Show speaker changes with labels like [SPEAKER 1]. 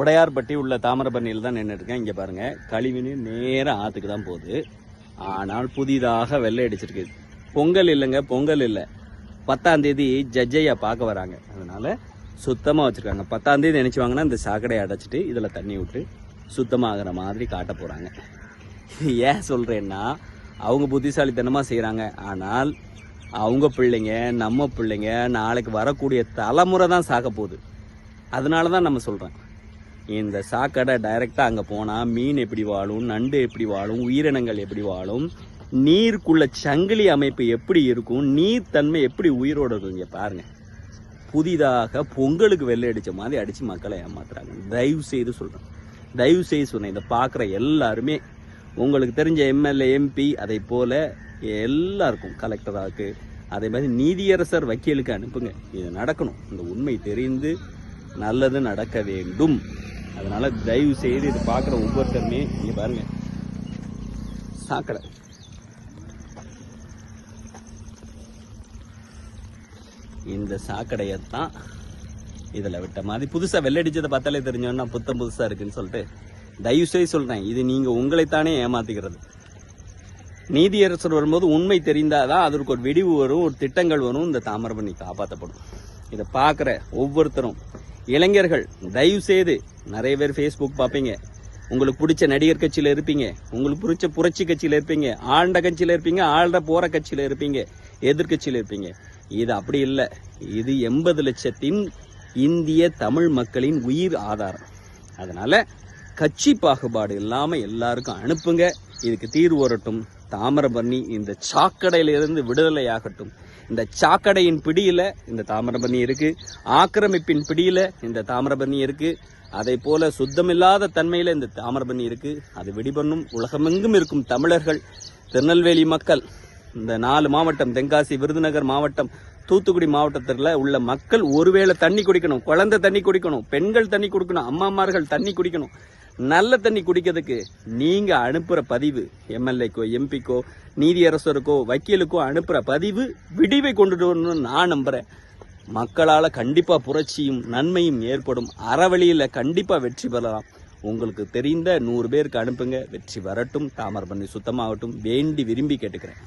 [SPEAKER 1] உடையார்பட்டி உள்ள தாமிரபரணியில் தான் நின்று இருக்கேன் இங்கே பாருங்க கழிவுநீர் நேராக ஆற்றுக்கு தான் போகுது. ஆனால் புதிதாக வெள்ளை அடிச்சிருக்கு. பொங்கல் இல்லைங்க பொங்கல் இல்லை. பத்தாம் தேதி ஜட்ஜையா பார்க்க வராங்க. அதனால சுத்தமாக வச்சுருக்காங்க. பத்தாம் தேதி நினச்சிவாங்கன்னா இந்த சாக்கடையை அடைச்சிட்டு இதில் தண்ணி விட்டு சுத்தமாகிற மாதிரி காட்ட போகிறாங்க இது ஏன் சொல்கிறேன்னா அவங்க புத்திசாலித்தனமாக செய்கிறாங்க ஆனால் அவங்க பிள்ளைங்க நம்ம பிள்ளைங்க நாளைக்கு வரக்கூடிய தலைமுறை தான் சாக போகுது. அதனால தான் நம்ம சொல்கிறேன் இந்த சாக்கடை டைரெக்டாக அங்கே போனால் மீன் எப்படி வாழும் நண்டு எப்படி வாழும் உயிரினங்கள் எப்படி வாழும் நீருக்குள்ள சங்கிலி அமைப்பு எப்படி இருக்கும் நீர் தன்மை எப்படி உயிரோடு இருக்கும் இங்கே பாருங்கள் புதிதாக பொங்கலுக்கு வெள்ளை அடித்த மாதிரி அடித்து மக்களை ஏமாத்துறாங்க. தயவு செய்து சொல்கிறேன் தயவு செய்து சொன்னேன் இதை பார்க்குற எல்லாருமே உங்களுக்கு தெரிஞ்ச எம்எல்ஏ எம்பி அதை போல் எல்லாருக்கும் கலெக்டராக்கு அதே மாதிரி நீதியரசர் வக்கீலுக்கு அனுப்புங்க. இது நடக்கணும். இந்த உண்மை தெரிந்து நல்லது நடக்க வேண்டும். அதனால தயவு செய்து இது பார்க்குற ஒவ்வொருத்தருமே இங்கே பாருங்கள் சாக்கடை. இந்த சாக்கடையத்தான் இதில் விட்ட மாதிரி புதுசாக வெள்ளடிச்சதை பார்த்தாலே தெரிஞ்சோன்னா புத்தம் புதுசாக இருக்குன்னு சொல்லிட்டு தயவுசெய்து சொல்கிறேன் இது நீங்கள் உங்களைத்தானே ஏமாத்திக்கிறது. நீதியரசர் வரும்போது உண்மை தெரிந்தால் தான் அதற்கு ஒரு வெடிவு வரும் ஒரு திட்டங்கள் வரும் இந்த தாமிரபரணி காப்பாற்றப்படும் இதை பார்க்குற ஒவ்வொருத்தரும் இளைஞர்கள் தயவு செய்து நிறைய பேர் ஃபேஸ்புக் பார்ப்பீங்க. உங்களுக்கு பிடிச்ச நடிகர் கட்சியில் இருப்பீங்க. உங்களுக்கு பிடிச்ச புரட்சி கட்சியில் இருப்பீங்க. ஆழ்ந்த கட்சியில் இருப்பீங்க. ஆள்ற போகிற கட்சியில் இருப்பீங்க. எதிர்கட்சியில் இருப்பீங்க. இது அப்படி இல்லை. இது எண்பது லட்சத்தின் இந்திய தமிழ் மக்களின் உயிர் ஆதாரம். அதனால் கட்சி பாகுபாடு இல்லாமல் எல்லாருக்கும் அனுப்புங்க. இதுக்கு தீர்வு வரட்டும். தாமிரபரணி இந்த சாக்கடையிலிருந்து விடுதலை ஆகட்டும். இந்த சாக்கடையின் பிடியில் இந்த தாமிரபரணி இருக்குது ஆக்கிரமிப்பின் பிடியில் இந்த தாமிரபரணி இருக்குது அதை போல சுத்தமில்லாத தன்மையில இந்த தாமிரபரணி இருக்கு. அது வெடிபண்ணும். உலகமெங்கும் இருக்கும் தமிழர்கள் திருநெல்வேலி மக்கள் இந்த நாலு மாவட்டம் தென்காசி விருதுநகர் மாவட்டம் தூத்துக்குடி மாவட்டத்தில் உள்ள மக்கள் ஒருவேளை தண்ணி குடிக்கணும். குழந்தை தண்ணி குடிக்கணும். பெண்கள் தண்ணி குடிக்கணும். அம்மாமார்கள் தண்ணி குடிக்கணும். நல்ல தண்ணி குடிக்கிறதுக்கு நீங்க அனுப்புற பதிவு எம்எல்ஏக்கோ எம்பிக்கோ நீதியரசருக்கோ வக்கீலுக்கோ அனுப்புற பதிவு விடிவை கொண்டுட்டு வரணும்னு நான் நம்புறேன். மக்களால் கண்டிப்பாக புரட்சியும் நன்மையும் ஏற்படும் அறவழியில் கண்டிப்பாக வெற்றி பெறலாம். உங்களுக்கு தெரிந்த நூறு பேருக்கு அனுப்புங்க. வெற்றி வரட்டும். தாமரபரணி சுத்தமாகட்டும். வேண்டி விரும்பி கேட்டுக்கிறேன்.